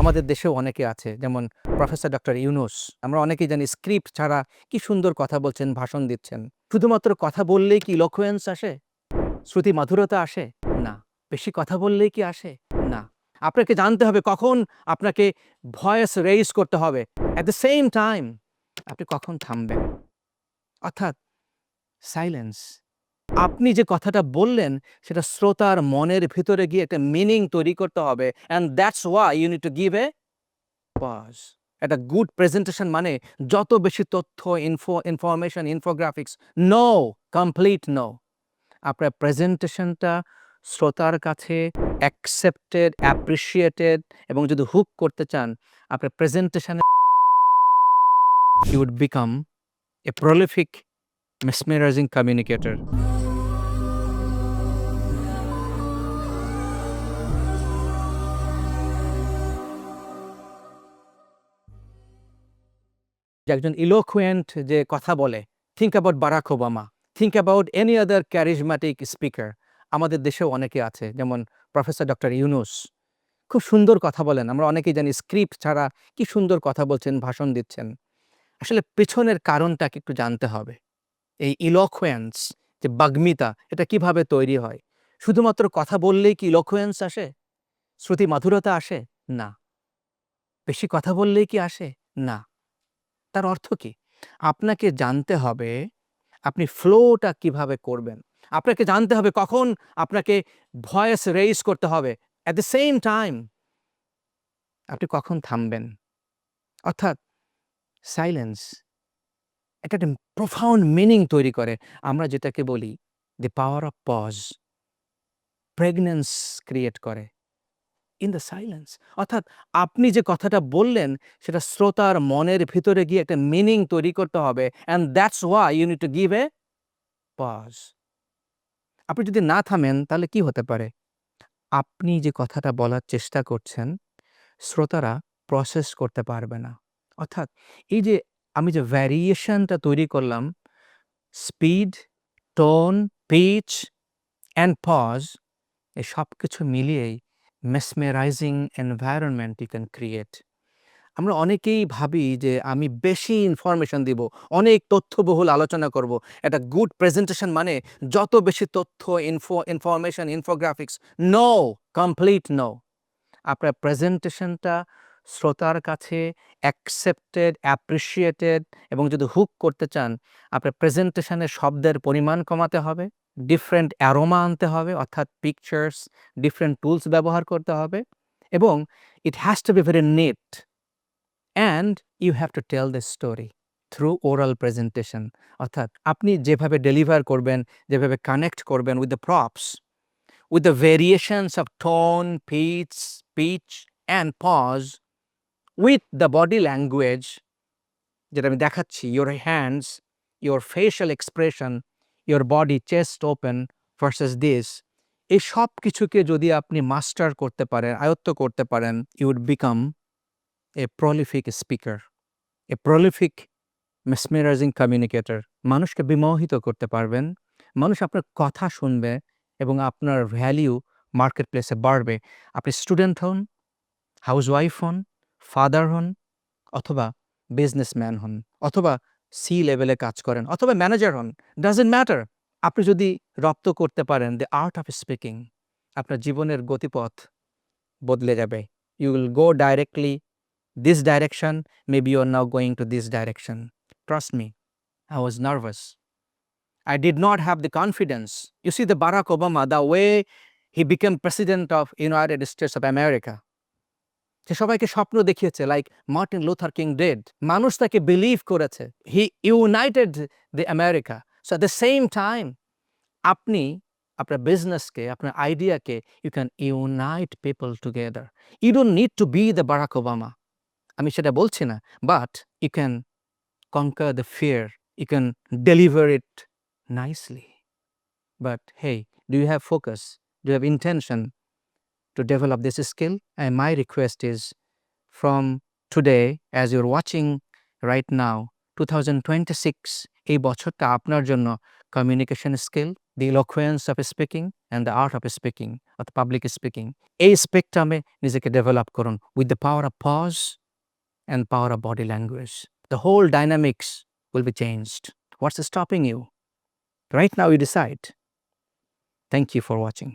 আমাদের দেশেও অনেকে আছে, যেমন প্রফেসর ডক্টর ইউনুস। আমরা অনেকেই জানি স্ক্রিপ্ট ছাড়া কি সুন্দর কথা বলছেন, ভাষণ দিচ্ছেন। শুধুমাত্র কথা বললেই কি ইলোকুয়েন্স আসে? শ্রুতি মাধুরতা আসে? না। বেশি কথা বললেই কি আসে? না। আপনাকে জানতে হবে কখন আপনাকে ভয়েস রেইজ করতে হবে। অ্যাট দ্য সেম টাইম আপনি কখন থামবেন? অর্থাৎ সাইলেন্স আপনি যে কথাটা বললেন, সেটা শ্রোতার মনের ভিতরে গিয়ে একটা মিনিং তৈরি করতে হবে। And that's why you need to give a pause একটা গুড প্রেজেন্টেশন মানে যত বেশি তথ্য info information infographics no complete no আপনার প্রেজেন্টেশনটা শ্রোতার কাছে অ্যাকসেপ্টেড অ্যাপ্রিসিয়েটেড এবং যদি হুক করতে চান, আপনার প্রেজেন্টেশনে you would become a prolific mesmerizing communicator. যে একজন ইলোকুয়েন্ট যে কথা বলে think about Barack Obama think about any other charismatic speaker আমাদের দেশেও অনেকে আছে, যেমন প্রফেসর ডক্টর ইউনুস খুব সুন্দর কথা বলেন, আমরা অনেকেই জানি স্ক্রিপ্ট ছাড়া কি সুন্দর কথা বলছেন, ভাষণ দিচ্ছেন। আসলে পেছনের কারণটাকে একটু জানতে হবে। এই ইলোকুয়েন্স যে বাগ্মিতা, এটা কীভাবে তৈরি হয়? শুধুমাত্র কথা বললেই কি ইলোকুয়েন্স আসে? শ্রুতি মাধুরতা আসে? না। বেশি কথা বললেই কি আসে? না। তার অর্থ কি? আপনাকে জানতে হবে আপনি ফ্লোটা কীভাবে করবেন। আপনাকে জানতে হবে কখন আপনাকে ভয়েস রেইজ করতে হবে। অ্যাট দ্য সেম টাইম আপনি কখন থামবেন। অর্থাৎ সাইলেন্স একটা একটা প্রফাউন্ড মিনিং তৈরি করে। আমরা যেটাকে বলি the power of pause pregnance create করে। ইন দ্য সাইলেন্স অর্থাৎ আপনি যে কথাটা বললেন, সেটা শ্রোতার মনের ভিতরে গিয়ে একটা মিনিং তৈরি করতে হবে and that's why you need to give a pause আপনি যদি না থামেন, তাহলে কি হতে পারে? আপনি যে কথাটা বলার চেষ্টা করছেন, শ্রোতারা প্রসেস করতে পারবে না। অর্থাৎ এই যে আমি যে ভ্যারিয়েশনটা তৈরি করলাম speed tone pitch and pause এই সব কিছু মিলিয়েই mesmerizing environment you can create আমরা অনেকেই ভাবি যে আমি বেশি ইনফরমেশন দিব, অনেক তথ্যবহুল আলোচনা করব। একটা গুড প্রেজেন্টেশন মানে যত বেশি তথ্য info information infographics no complete no আপনার প্রেজেন্টেশনটা শ্রোতার কাছে অ্যাকসেপ্টেড অ্যাপ্রিসিয়েটেড এবং যদি হুক করতে চান, আপনার প্রেজেন্টেশনে শব্দের পরিমাণ কমাতে হবে। ডিফারেন্ট অ্যারোমা আনতে হবে, অর্থাৎ পিকচার্স ডিফারেন্ট টুলস ব্যবহার করতে হবে এবং it has to be very neat and you have to tell the story through oral presentation অর্থাৎ আপনি যেভাবে ডেলিভার করবেন, যেভাবে কানেক্ট করবেন with the props with the variations of tone pitch pitch and pause with the body language যেটা আমি দেখাচ্ছি your hands your facial expression your body chest open versus this এই সব কিছুকে যদি আপনি মাস্টার করতে পারেন, আয়ত্ত করতে পারেন you would become a prolific speaker a prolific mesmerizing communicator মানুষকে বিমোহিত করতে পারবেন, মানুষ আপনার কথা শুনবে এবং আপনার ভ্যালিউ মার্কেট প্লেসে বাড়বে। আপনি স্টুডেন্ট হন হাউস ওয়াইফ হন ফাদার হন, অথবা বিজনেসম্যান হন, অথবা সি লেভেলে কাজ করেন অথবা ম্যানেজার হন ডাজেন্ট ম্যাটার আপনি যদি রপ্ত করতে পারেন দ্য আর্ট অফ স্পিকিং আপনার জীবনের গতিপথ বদলে যাবে। You will go directly this direction maybe you are now going to this direction trust me I was nervous I did not have the confidence. You see, the Barack Obama, the way he became president of United States of America, সে সবাইকে স্বপ্ন দেখিয়েছে like Martin Luther King dead মানুষ তাকে believe করেছে। He united the America so at the same time আপনি আপনার বিজনেসকে আপনার আইডিয়াকে you can unite people together you don't need to be the Barack Obama আমি সেটা বলছি না but you can conquer the fear you can deliver it nicely but hey do you have focus do have intention to develop this skill. And my request is from today, as you're watching right now, 2026, এই বছরটা আপনার জন্য communication skill the eloquence of speaking and the art of speaking of public speaking এই স্পেকট্রামে নিজেকে develop করুন with the power of pause and power of body language the whole dynamics will be changed what's stopping you right now you decide thank you for watching